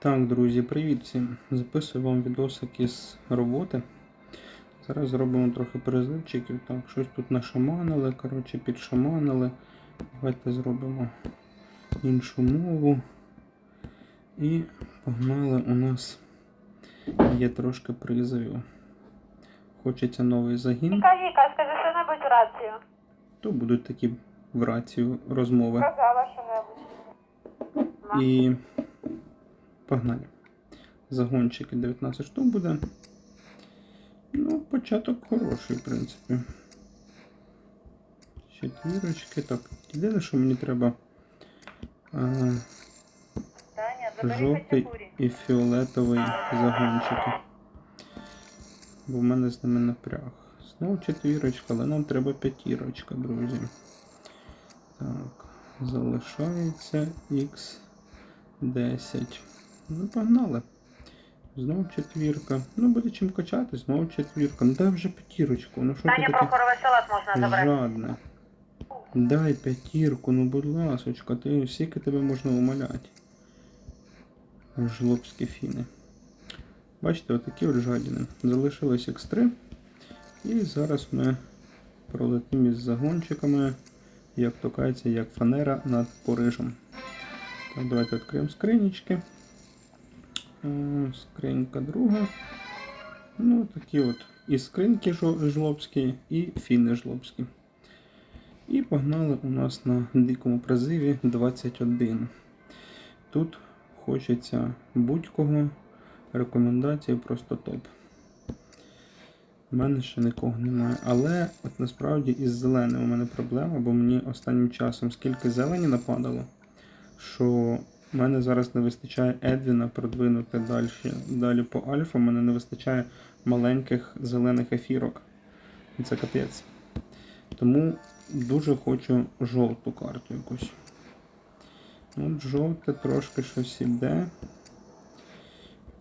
Так, друзі, привіт всім. Записую вам відосик із роботи. Зараз зробимо трохи призивчиків. Так, щось тут нашаманили, коротше, підшаманили. Давайте зробимо іншу мову. І погнали у нас є трошки призовів. Хочеться новий загін, Віка, Віка, скажи що-небудь в рацію. то будуть такі в рацію розмови. Сказала що-небудь. І погнали. Загончики 19 штук буде. Ну, початок хороший, в принципі. Четвірочки. Так, єдине, що мені треба а, жовтий і фіолетовий загончики. Бо в мене з ними напряг. Знову четвірочка, але нам треба п'ятірочка, друзі. Так, залишається X10. Ну, погнали. Знову четвірка. Ну, буде чим качати, знову четвірка. Ну дай вже п'ятірочку. Ну що ти Таня, прохоровий салат можна забрати. жадне? Дай п'ятірку, ну будь ласочка, ти скільки тебе можна умоляти. Жлобські фіни. Бачите, отакі от жадіни. Залишилось X3. І зараз ми пролетимо із загончиками, як то кажеться, як фанера над Парижем. Так, давайте відкриємо скринічки. Е, Скринька друга. Ну, такі от і скриньки жлобські, і фіни жлобські. І погнали у нас на дикому призиві 21. Тут хочеться будь-кого. Рекомендації просто топ. У мене ще нікого немає. Але от насправді із зеленим у мене проблема, бо мені останнім часом скільки зелені нападало, що в мене зараз не вистачає Едвіна продвинути далі, далі по альфа, в мене не вистачає маленьких зелених ефірок. Це капець. Тому дуже хочу жовту карту якусь. От жовте трошки щось іде.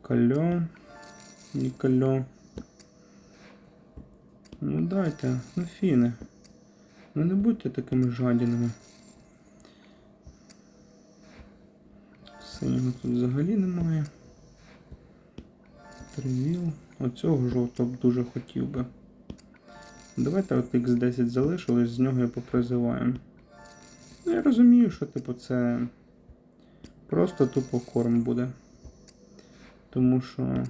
Кальо. І кальо. Ну дайте, ну фіни. Ну не будьте такими жадінами. Синього тут взагалі немає. Тривіл. Оцього жовтого б дуже хотів би. Давайте от X10 залишилось, з нього і попризиваємо. Ну, я розумію, що типу це просто тупо корм буде. Тому що.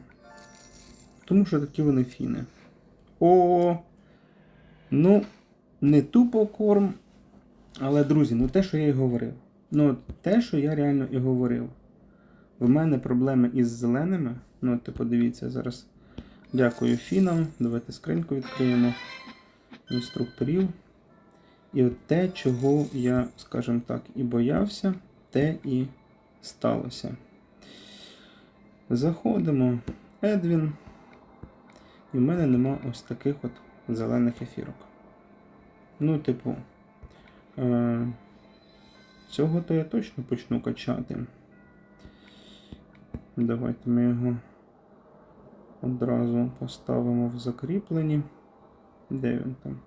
Тому що такі вони фіни. О! Ну, не тупо корм. Але, друзі, ну те, що я і говорив. Ну, те, що я реально і говорив. В мене проблеми із зеленими. Ну, от, типу, дивіться, зараз дякую фінам. Давайте скриньку відкриємо інструкторів. І от те, чого я, скажімо так, і боявся, те і сталося. Заходимо. Едвін. І в мене нема ось таких от зелених ефірок. Ну, типу, е- цього то я точно почну качати. Давайте ми його одразу поставимо в закріплені. Де він там?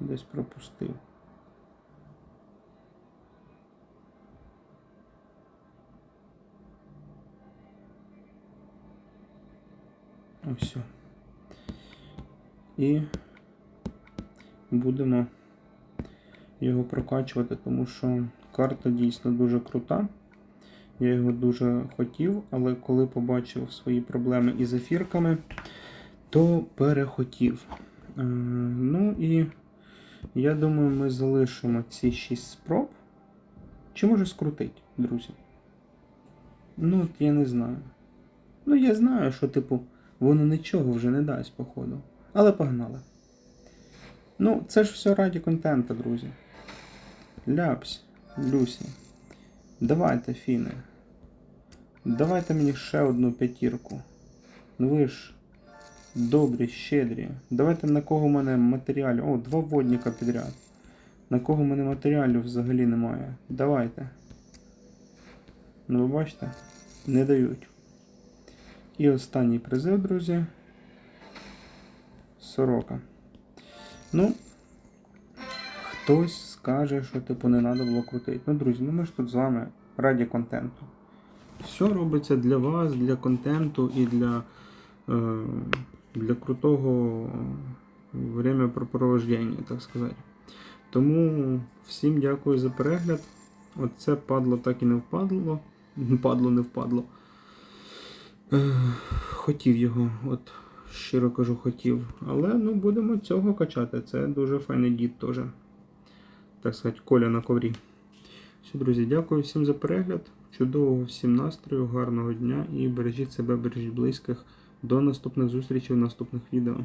Десь пропустив. Ось. І будемо його прокачувати, тому що карта дійсно дуже крута. Я його дуже хотів, але коли побачив свої проблеми із ефірками, то перехотів. Е, ну і я думаю, ми залишимо ці 6 спроб. Чи може скрутить, друзі? Ну, от я не знаю. Ну, я знаю, що, типу, воно нічого вже не дасть, походу. Але погнали. Ну, це ж все раді контенту, друзі. Ляпсь, Люсі. Давайте, Фіни. Давайте мені ще одну п'ятірку. Ну ви ж добрі, щедрі. Давайте на кого в мене матеріалів. О, два водника підряд. На кого в мене матеріалів взагалі немає. Давайте. Ну ви бачите? Не дають. І останній призив, друзі. Сорока. Ну, хтось скаже, що типу не треба було крутити. Ну, друзі, ну ми ж тут з вами раді контенту. Все робиться для вас, для контенту і для, е, для крутого времяпрепровождення, так сказати. Тому всім дякую за перегляд. Оце падло так і не впадло. Падло не впадло. Е, Хотів його, от щиро кажу, хотів. Але ну будемо цього качати. Це дуже файний дід теж. Так сказати, коля на коврі. Все, друзі, дякую всім за перегляд. Чудового всім настрою, гарного дня і бережіть себе, бережіть близьких. До наступних зустрічей в наступних відео.